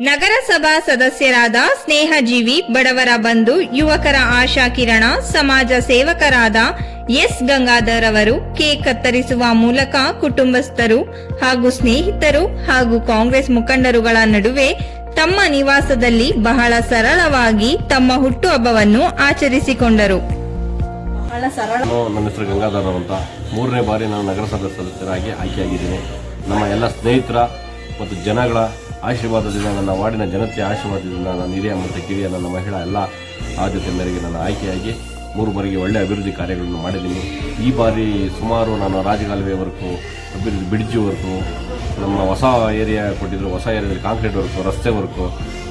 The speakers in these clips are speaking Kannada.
ನಗರಸಭಾ ಸದಸ್ಯರಾದ ಸ್ನೇಹಜೀವಿ ಬಡವರ ಬಂಧು ಯುವಕರ ಆಶಾ ಕಿರಣ ಸಮಾಜ ಸೇವಕರಾದ ಎಸ್ ಗಂಗಾಧರ್ ಅವರು ಕೇಕ್ ಕತ್ತರಿಸುವ ಮೂಲಕ ಕುಟುಂಬಸ್ಥರು ಹಾಗೂ ಸ್ನೇಹಿತರು ಹಾಗೂ ಕಾಂಗ್ರೆಸ್ ಮುಖಂಡರುಗಳ ನಡುವೆ ತಮ್ಮ ನಿವಾಸದಲ್ಲಿ ಬಹಳ ಸರಳವಾಗಿ ತಮ್ಮ ಹುಟ್ಟುಹಬ್ಬವನ್ನು ಆಚರಿಸಿಕೊಂಡರು. ಬಹಳ ಸರಳ. ನಾನು ನನ್ನ ಹೆಸರು ಗಂಗಾಧರ್ ಅಂತ ಮೂರನೇ ಬಾರಿ ನಾನು ನಗರಸಭೆ ಸದಸ್ಯರಾಗಿ ಆಯ್ಕೆಯಾಗಿದ್ದೀನಿ. ನಮ್ಮ ಎಲ್ಲ ಸ್ನೇಹಿತರ ಮತ್ತು ಜನಗಳ ಆಶೀರ್ವಾದದಿಂದ ನನ್ನ ವಾರ್ಡಿನ ಜನತೆಯ ಆಶೀರ್ವಾದದಿಂದ ನನ್ನ ಹಿರಿಯ ಮತ್ತು ಕಿರಿಯ ನನ್ನ ಮಹಿಳಾ ಎಲ್ಲ ಆದ್ಯತೆ ಮೇರೆಗೆ ನಾನು ಆಯ್ಕೆಯಾಗಿ ಮೂರು ಬಾರಿಗೆ ಒಳ್ಳೆಯ ಅಭಿವೃದ್ಧಿ ಕಾರ್ಯಗಳನ್ನು ಮಾಡಿದ್ದೀನಿ. ಈ ಬಾರಿ ಸುಮಾರು ನಾನು ರಾಜಕಾಲುವೆ ವರ್ಕು ಅಭಿವೃದ್ಧಿ ಬ್ರಿಡ್ಜ್ ವರ್ಕು ನಮ್ಮ ಹೊಸ ಏರಿಯಾ ಕೊಟ್ಟಿದ್ದರು ಹೊಸ ಏರಿಯಾದಲ್ಲಿ ಕಾಂಕ್ರೀಟ್ ವರ್ಕು ರಸ್ತೆ ವರ್ಕು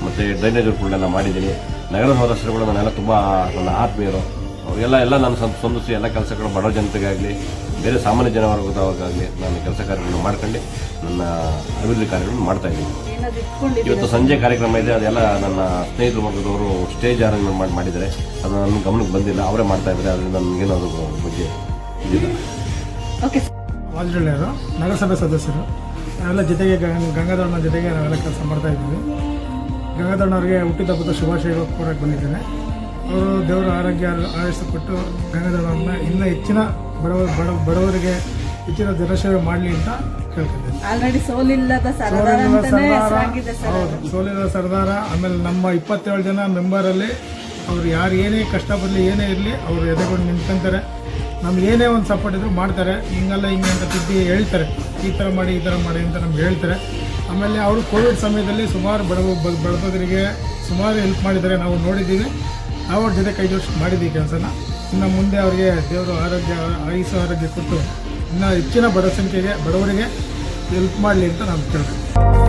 ಮತ್ತು ಡ್ರೈನೇಜ್ ವರ್ಕ್ಗಳನ್ನೆಲ್ಲ ಮಾಡಿದ್ದೀನಿ. ನಗರ ಸದಸ್ಯರುಗಳು ನನ್ನೆಲ್ಲ ತುಂಬ ನನ್ನ ಆತ್ಮೀಯರು. ಅವರಿಗೆಲ್ಲ ಎಲ್ಲ ನಾನು ಸ್ವಂತ ಸ್ಪಂದಿಸಿ ಎಲ್ಲ ಕೆಲಸಗಳು ಬಡವ ಜನತೆಗಾಗಲಿ ಬೇರೆ ಸಾಮಾನ್ಯ ಜನವರ್ಗದವ್ರಿಗಾಗಲಿ ನಾನು ಕೆಲಸ ಕಾರ್ಯಗಳನ್ನು ಮಾಡ್ಕೊಂಡು ನನ್ನ ಅಭಿವೃದ್ಧಿ ಕಾರ್ಯಗಳನ್ನು ಮಾಡ್ತಾ ಇದ್ದೀನಿ. ಇವತ್ತು ಸಂಜೆ ಕಾರ್ಯಕ್ರಮ ಇದೆ ಅದೆಲ್ಲ ನನ್ನ ಸ್ನೇಹಿತರ ವರ್ಗದವರು ಸ್ಟೇಜ್ ಅರೇಂಜ್ಮೆಂಟ್ ಮಾಡಿ ಮಾಡಿದ್ದಾರೆ. ಅದು ನನ್ನ ಗಮನಕ್ಕೆ ಬಂದಿಲ್ಲ ಅವರೇ ಮಾಡ್ತಾ ಇದ್ದಾರೆ ಅದರಿಂದ ನನಗೇನು ಅದ್ರ ಬಗ್ಗೆ ಇದಿಲ್ಲ. ಓಕೆ ವಾಜರಳ್ಳಿಯವರು ನಗರಸಭೆ ಸದಸ್ಯರು ನಾವೆಲ್ಲ ಜೊತೆಗೆ ಗಂಗಾಧರಣ ಗಂಗಾಧರನ ಜೊತೆಗೆ ನಾವೆಲ್ಲ ಕೆಲಸ ಮಾಡ್ತಾ ಇದ್ದೀವಿ. ಗಂಗಾಧರನವ್ರಿಗೆ ಹುಟ್ಟಿದಬ್ಬದ ಶುಭಾಶಯಗಳು ಕೋರಕ್ಕೆ ಬಂದಿದ್ದೇನೆ. ಅವರು ದೇವರ ಆರೋಗ್ಯ ಆಯಸ್ಸು ಕೊಟ್ಟು ಗಂಗಾಧರವ್ರನ್ನ ಇನ್ನೂ ಹೆಚ್ಚಿನ ಬಡವ ಬಡ ಬಡವರಿಗೆ ಹೆಚ್ಚಿನ ಜನಸೇವೆ ಮಾಡಲಿ ಅಂತ ಹೇಳ್ತಿದ್ದೇನೆ ಆಲ್ರೆಡಿ ಸೋಲಿಲ್ಲದ ಸರದಾರ ಹೌದು ಆಮೇಲೆ ನಮ್ಮ ಇಪ್ಪತ್ತೇಳು ಜನ ಮೆಂಬರಲ್ಲಿ ಅವ್ರು ಯಾರು ಏನೇ ಕಷ್ಟ ಬರಲಿ ಏನೇ ಇರಲಿ ಅವರು ಎದೆಗೊಂಡು ನಿಂತ್ಕೊಂತಾರೆ. ನಮ್ಗೆ ಏನೇ ಒಂದು ಸಪೋರ್ಟ್ ಇದ್ರು ಮಾಡ್ತಾರೆ. ಹಿಂಗಲ್ಲ ಹಿಂಗೆ ಅಂತ ತಿದ್ದಿ ಹೇಳ್ತಾರೆ. ಈ ಥರ ಮಾಡಿ ಈ ಥರ ಮಾಡಿ ಅಂತ ನಮ್ಗೆ ಹೇಳ್ತಾರೆ. ಆಮೇಲೆ ಅವರು ಕೋವಿಡ್ ಸಮಯದಲ್ಲಿ ಸುಮಾರು ಬಡವ ಬಡಬಗರಿಗೆ ಸುಮಾರು ಹೆಲ್ಪ್ ಮಾಡಿದ್ದಾರೆ. ನಾವು ನೋಡಿದ್ದೀವಿ. ಅವ್ರ ಜೊತೆ ಕೈ ಜೋಡಿಸಿ ಮಾಡಿದ್ದೀವಿ ಕೆಲಸನ. ಇನ್ನು ಮುಂದೆ ಅವರಿಗೆ ದೇವರು ಆರೋಗ್ಯ ಆಯುಷು ಆರೋಗ್ಯ ಕೊಟ್ಟು ಇನ್ನೂ ಹೆಚ್ಚಿನ ಬಡ ಸಂಖ್ಯೆಗೆ, ಬಡವರಿಗೆ ಹೆಲ್ಪ್ ಮಾಡಲಿ ಅಂತ ನಾನು ಕೇಳ್ತೀವಿ